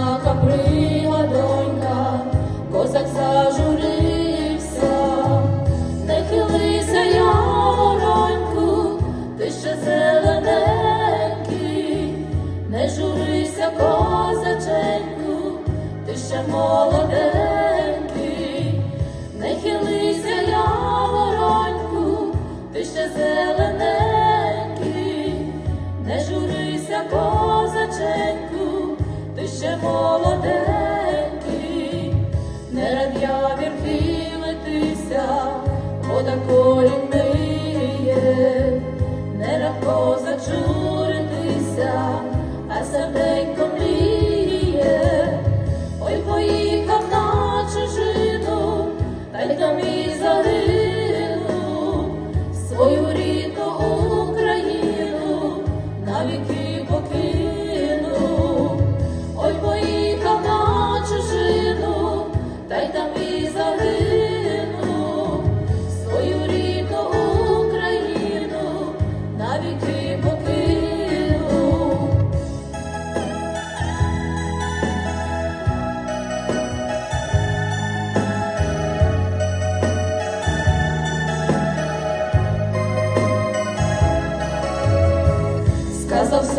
Козака донька, козак зажурився, не хилися яроньку, ти ще зелененький, не журися, козаченьку, ти ще молоденький. Я вірки летися, вода корінь миє, не рад козачуритися, а серденько мліє. Ой, поїхав на чужину, та й там і загинув свою рідну Україну навіки покинув.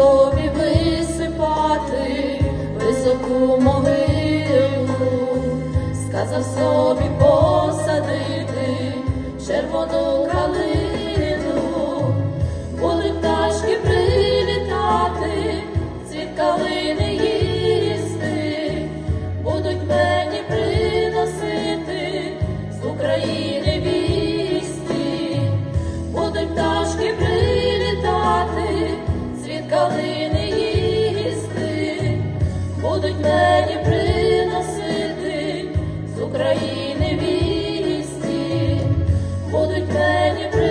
Собі висипати високу могилу, сказав собі посадити червону калину, мені приносити з України вісті, будуть мені приносити.